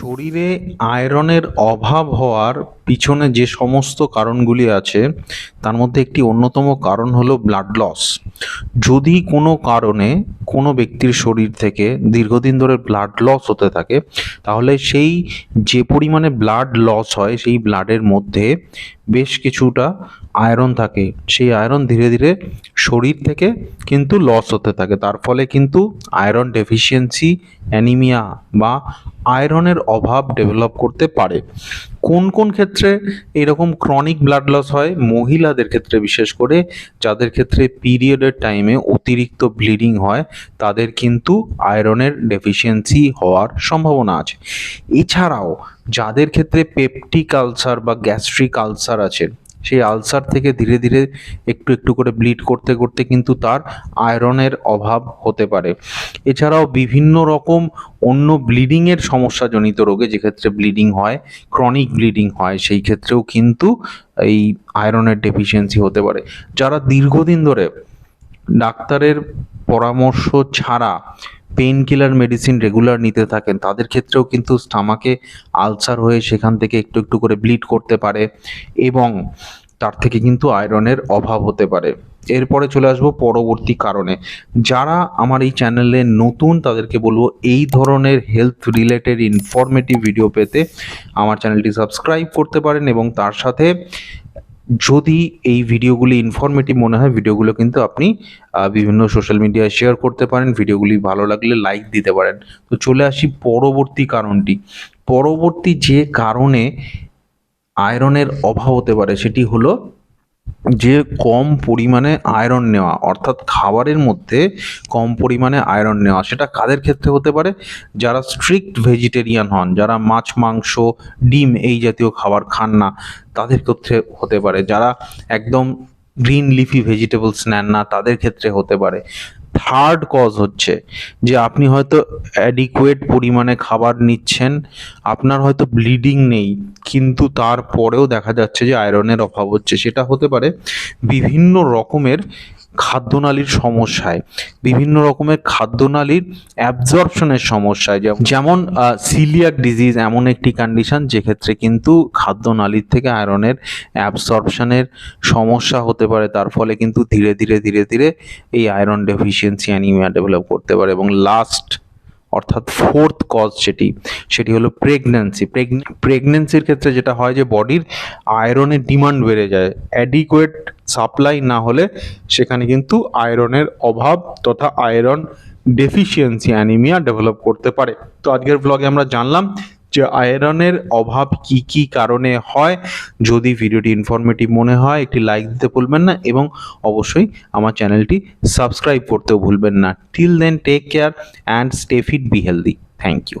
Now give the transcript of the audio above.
শরীরে আয়রনের অভাব হওয়ার পিছনে যে সমস্ত কারণগুলি আছে, তার মধ্যে একটি অন্যতম কারণ হলো ব্লাড লস যদি কোনো কারণে কোনো ব্যক্তির শরীর থেকে দীর্ঘদিন ধরে ব্লাড লস হতে থাকে, তাহলে সেই যে পরিমাণে ব্লাড লস হয়, সেই ব্লাডের মধ্যে বেশ কিছুটা আয়রন থাকে। সেই আয়রন ধীরে ধীরে শরীর থেকে কিন্তু লস হতে থাকে। তার ফলে কিন্তু আয়রন ডেফিসিয়েন্সি অ্যানিমিয়া বা আয়রনের অভাব ডেভেলপ করতে পারে। কোন কোন ক্ষেত্রে এরকম ক্রনিক ব্লাড লস হয়? মহিলাদের ক্ষেত্রে বিশেষ করে, যাদের ক্ষেত্রে পিরিয়ডের টাইমে অতিরিক্ত ব্লিডিং হয়, তাদের কিন্তু আয়রনের ডেফিসিয়েন্সি হওয়ার সম্ভাবনা আছে। এছাড়াও, যাদের ক্ষেত্রে পেপটিক আলসার বা গ্যাস্ট্রিক আলসার আছে সেই আলসার থেকে ধীরে ধীরে একটু একটু করে ব্লিড করতে করতে কিন্তু তার আয়রনের অভাব হতে পারে। এছাড়াও বিভিন্ন রকম অন্য ব্লিডিংয়ের সমস্যাজনিত রোগে যেক্ষেত্রে ব্লিডিং হয় ক্রনিক ব্লিডিং হয়, সেই ক্ষেত্রেও কিন্তু এই আয়রনের ডেফিসিয়েন্সি হতে পারে। যারা দীর্ঘদিন ধরে ডাক্তারের পরামর্শ ছাড়া পেন কিলার মেডিসিন রেগুলার নিতে থাকেন, তাদের ক্ষেত্রেও কিন্তু স্টামাকে আলসার হয়ে সেখান থেকে একটু একটু করে ব্লিড করতে পারে এবং তার থেকে কিন্তু আয়রনের অভাব হতে পারে। এরপরে চলে আসব পরবর্তী কারণে। যারা আমার এই চ্যানেলে নতুন, তাদেরকে বলব এই ধরনের হেলথ রিলেটেড ইনফরমেটিভ ভিডিও পেতে আমার চ্যানেলটি সাবস্ক্রাইব করতে পারেন এবং তার সাথে যদি এই ভিডিওগুলি ইনফরমেটিভ মনে হয়, ভিডিওগুলো কিন্তু আপনি বিভিন্ন সোশ্যাল মিডিয়ায় শেয়ার করতে পারেন। ভিডিওগুলি ভালো লাগলে লাইক দিতে পারেন। তো চলে আসি পরবর্তী কারণটি। পরবর্তী যে কারণে আয়রনের অভাব হতে পারে, সেটি হলো যে কম পরিমাণে আয়রন নেওয়া, অর্থাৎ খাবারের মধ্যে কম পরিমাণে আয়রন নেওয়া, সেটা কাদের ক্ষেত্রে হতে পারে? যারা স্ট্রিক্ট ভেজিটেরিয়ান হন, যারা মাছ, মাংস, ডিম এই জাতীয় খাবার খান না, তাদের ক্ষেত্রে হতে পারে। যারা একদম গ্রিন লিফি ভেজিটেবলস নেন না, তাদের ক্ষেত্রে হতে পারে। থার্ড কজ হচ্ছে, যে আপনি হয়তো অ্যাডিকুয়েট পরিমাণে খাবার নিচ্ছেন, আপনার হয়তো ব্লিডিং নেই, কিন্তু তারপরেও দেখা যাচ্ছে যে আয়রনের অভাব হচ্ছে। সেটা হতে পারে বিভিন্ন রকমের খাদ্যনালীর সমস্যায়, বিভিন্ন রকমের খাদ্যনালীর অ্যাবজর্পশনের সমস্যায়, যেমন সিলিয়াক ডিজিজ এমন একটি কন্ডিশন যেক্ষেত্রে কিন্তু খাদ্যনালীর থেকে আয়রনের অ্যাবসর্পশনের সমস্যা হতে পারে। তার ফলে কিন্তু ধীরে ধীরে ধীরে ধীরে এই আয়রন ডেফিসিয়েন্সি অ্যানিমিয়া ডেভেলপ করতে পারে এবং লাস্ট অর্থাৎ ফোর্থ কজ যেটি সেটি হলো প্রেগন্যান্সি প্রেগন্যান্সির ক্ষেত্রে যেটা হয় যে বডির আয়রনের ডিমান্ড বেড়ে যায়। অ্যাডিকুয়েট সাপ্লাই না হলে সেখানে কিন্তু আয়রনের অভাব তথা আয়রন ডেফিসিয়েন্সি অ্যানিমিয়া ডেভেলপ করতে পারে। তো আজকের ব্লগে আমরা জানলাম যে আয়রনের অভাব কি কি কারণে হয়, যদি ভিডিওটি ইনফরমেটিভ মনে হয়, একটি লাইক দিতে ভুলবেন না এবং অবশ্যই আমার চ্যানেলটি সাবস্ক্রাইব করতেও ভুলবেন না। Till then take care and stay fit be healthy thank you